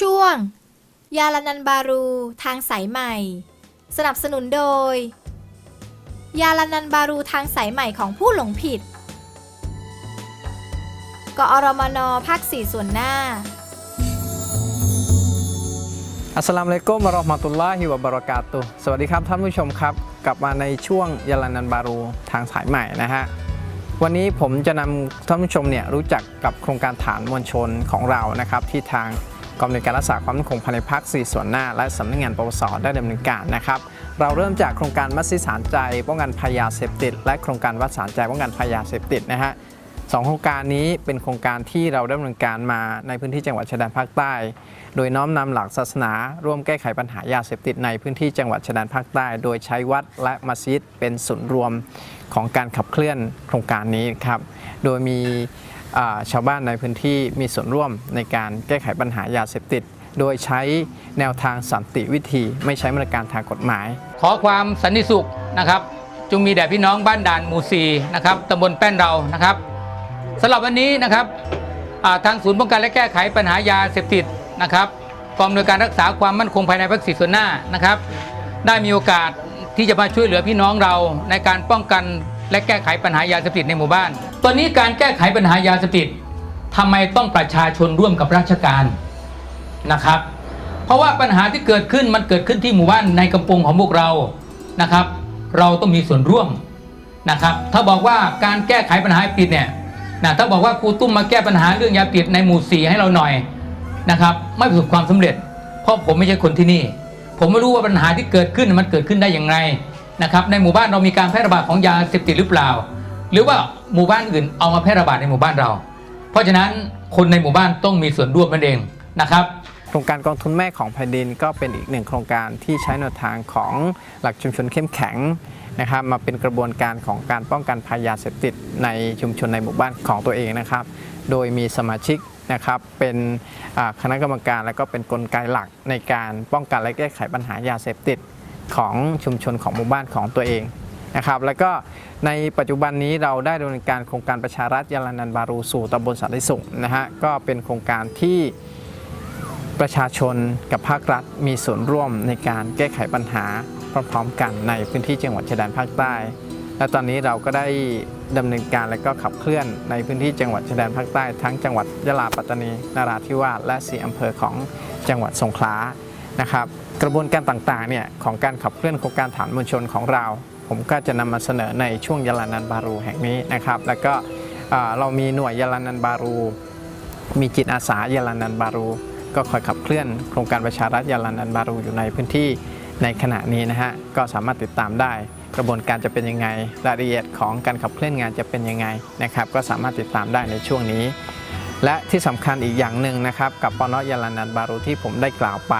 ช่วง ยาลานันบารูทางสายใหม่ สนับสนุนโดย ยาลานันบารูทางสายใหม่ของผู้หลงผิด กอรมนภาคสี่ส่วนหน้า อัสสลามุอะลัยกุมวะเราะห์มะตุลลอฮิวะบะเราะกาตุฮ์สวัสดีครับท่านผู้ชมครับ กลับมาในช่วงยาลานันบารูทางสายใหม่นะฮะ วันนี้ผมจะนำท่านผู้ชมเนี่ยรู้จักกับโครงการฐานมวลชนของเรานะครับที่ทาง กองอำนการรักษาความมั่นคงภายในภาค4ส่วนหน้า และสำนักงานปปสได้ดำเนินการนะครับ เราเริ่มจากโครงการมัสยิดสารใจป้องกันภัยาเสพติด และโครงการวัดสารใจป้องกันภัยาเสพติดนะฮะสองโครงการนี้เป็นโครงการที่เราดำเนินการมาในพื้นที่จังหวัดชายแดนภาคใต้ โดยน้อมนำหลักศาสนา ร่วมแก้ไขปัญหายาเสพติดในพื้นที่จังหวัดชายแดนภาคใต้ โดยใช้วัดและมัสยิดเป็นศูนย์รวมของการขับเคลื่อนโครงการนี้ครับ โดยมี ชาวบ้านในพื้นที่มีส่วนร่วมในการแก้ไขปัญหายาเสพติด โดยใช้แนวทางสันติวิธี ไม่ใช้มาตรการทางกฎหมาย ขอความสันติสุขนะครับ จงมีแด่พี่น้องบ้านด่านหมู่สีนะครับตำบลแป้นเรานะครับสำหรับวันนี้นะครับทางศูนย์ป้องกันและแก้ไขปัญหายาเสพติดนะครับกองอำนวยการรักษาความมั่นคงภายในภาคสีส่วนหน้านะครับ ได้มีโอกาสที่จะมาช่วยเหลือพี่น้องเราในการป้องกันและแก้ไขปัญหายาเสพติดในหมู่บ้าน ตอนนี้การแก้ไขปัญหายาเสพติดทำไมต้องประชาชนร่วมกับราชการนะครับ เพราะว่าปัญหาที่เกิดขึ้นมันเกิดขึ้นที่หมู่บ้านในกำปงของพวกเรานะครับ เราต้องมีส่วนร่วมนะครับ ถ้าบอกว่าการแก้ไขปัญหายาเสพติดเนี่ยนะถ้าบอกว่าครูตุ้มมาแก้ปัญหาเรื่องยาเสพติดในหมู่สี่ให้เราหน่อยนะครับไม่ประสบความสำเร็จ เพราะผมไม่ใช่คนที่นี่ ผมไม่รู้ว่าปัญหาที่เกิดขึ้นมันเกิดขึ้นได้อย่างไรนะครับในหมู่บ้านเรามีการแพร่ระบาดของยาเสพติดหรือเปล่า หรือว่าหมู่บ้านอื่นเอามาแพร่ระบาดในหมู่บ้านเรา เพราะฉะนั้นคนในหมู่บ้านต้องมีส่วนร่วมนั่นเองนะครับโครงการกองทุนแม่ของแผ่นดินก็เป็นอีกหนึ่งโครงการที่ใช้แนวทางของหลักชุมชนเข้มแข็งนะครับมาเป็นกระบวนการของการป้องกันภัยยาเสพติดในชุมชนในหมู่บ้านของตัวเองนะครับ โดยมีสมาชิกนะครับเป็นคณะกรรมการและก็เป็นกลไกหลักในการป้องกันและแก้ไขปัญหายาเสพติดของชุมชนของหมู่บ้านของตัวเอง นะครับแล้วก็ในปัจจุบันนี้เราได้ดำเนินการโครงการประชารัฐยาลานันบารูสู่ตำบลสันติสุขนะฮะก็เป็นโครงการที่ประชาชนกับภาครัฐมีส่วนร่วมในการแก้ไขปัญหาพร้อมๆกันในพื้นที่จังหวัดชายแดนภาคใต้ และตอนนี้เราก็ได้ดำเนินการและก็ขับเคลื่อนในพื้นที่จังหวัดชายแดนภาคใต้ทั้งจังหวัดยะลาปัตตานีนาราธิวาสและสีอำเภอของจังหวัดสงขลานะครับ กระบวนการต่างๆเนี่ยของการขับเคลื่อนโครงการฐานมวลชนของเรา ผมก็จะนำมาเสนอในช่วงยาลานันบารูแห่งนี้นะครับ แล้วก็เรามีหน่วยยาลานันบารู มีจิตอาสายาลานันบารู ก็คอยขับเคลื่อนโครงการประชารัฐยาลานันบารูอยู่ในพื้นที่ในขณะนี้นะฮะก็สามารถติดตามได้ กระบวนการจะเป็นยังไงรายละเอียดของการขับเคลื่อนงานจะเป็นยังไงนะครับก็สามารถติดตามได้ในช่วงนี้ และที่สำคัญอีกอย่างหนึ่งนะครับกับปนยาลานันบารูที่ผมได้กล่าวไป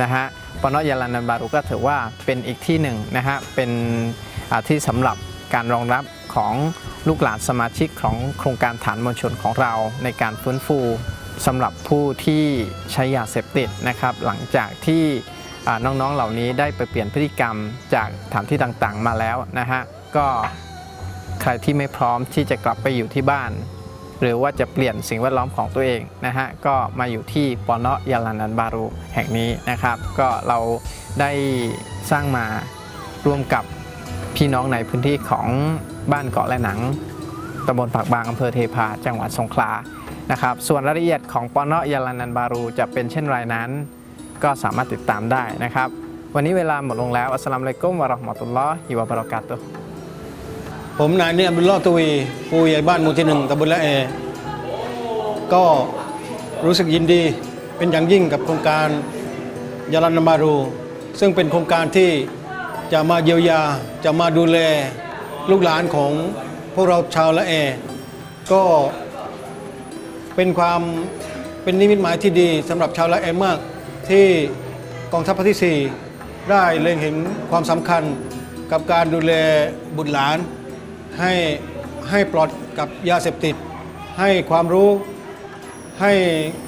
นะฮะปนยาลานันบารูก็ถือว่าเป็นอีกที่หนึ่งนะฮะเป็นที่สำหรับการรองรับของลูกหลานสมาชิกของโครงการฐานมวลชนของเราในการฟื้นฟูสำหรับผู้ที่ใช้ยาเสพติดนะครับหลังจากที่น้องๆเหล่านี้ได้ไปเปลี่ยนพฤติกรรมจากสถานที่ต่างๆมาแล้วนะฮะก็ใครที่ไม่พร้อมที่จะกลับไปอยู่ที่บ้าน หรือว่าจะเปลี่ยนสิ่งแวดล้อมของตัวเองนะฮะก็มาอยู่ที่ปอนอยาลานันบารูแห่งนี้นะครับ ก็เราได้สร้างมาร่วมกับพี่น้องในพื้นที่ของบ้านเกาะและหนังตำบลปากบางอำเภอเทพาจังหวัดสงขลานะครับส่วนรายละเอียดของปอนอยาลานันบารูจะเป็นเช่นไรนั้น ก็สามารถติดตามได้นะครับ วันนี้เวลาหมดลงแล้วอัสสลามุอะลัยกุมวะเราะห์มะตุลลอฮิวะบะเราะกาตุฮ์ ผมนายเนี่ยอับดุลอฮ์ตวีผู้ใหญ่บ้านหมู่ที่หนึ่งตำบลละแอ ก็รู้สึกยินดีเป็นอย่างยิ่งกับโครงการยาลันนามารู ซึ่งเป็นโครงการที่จะมาเยียวยาจะมาดูแลลูกหลานของพวกเราชาวละแอ ก็เป็นความเป็นนิมิตหมายที่ดีสำหรับชาวละแอมาก ที่กองทัพภาคที่ 4 ได้เล็งเห็นความสำคัญกับการดูแลบุตรหลาน ให้ให้ปลอดกับยาเสพติด ให้ความรู้ให้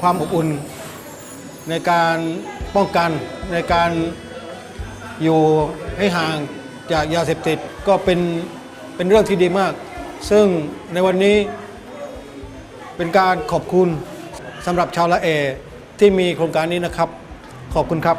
ความอบอุ่น ในการป้องกันในการอยู่ให้ห่างจากยาเสพติดก็เป็นเป็นเรื่องที่ดีมาก ซึ่งในวันนี้เป็นการขอบคุณสำหรับชาวละเอที่มีโครงการนี้นะครับ ขอบคุณครับ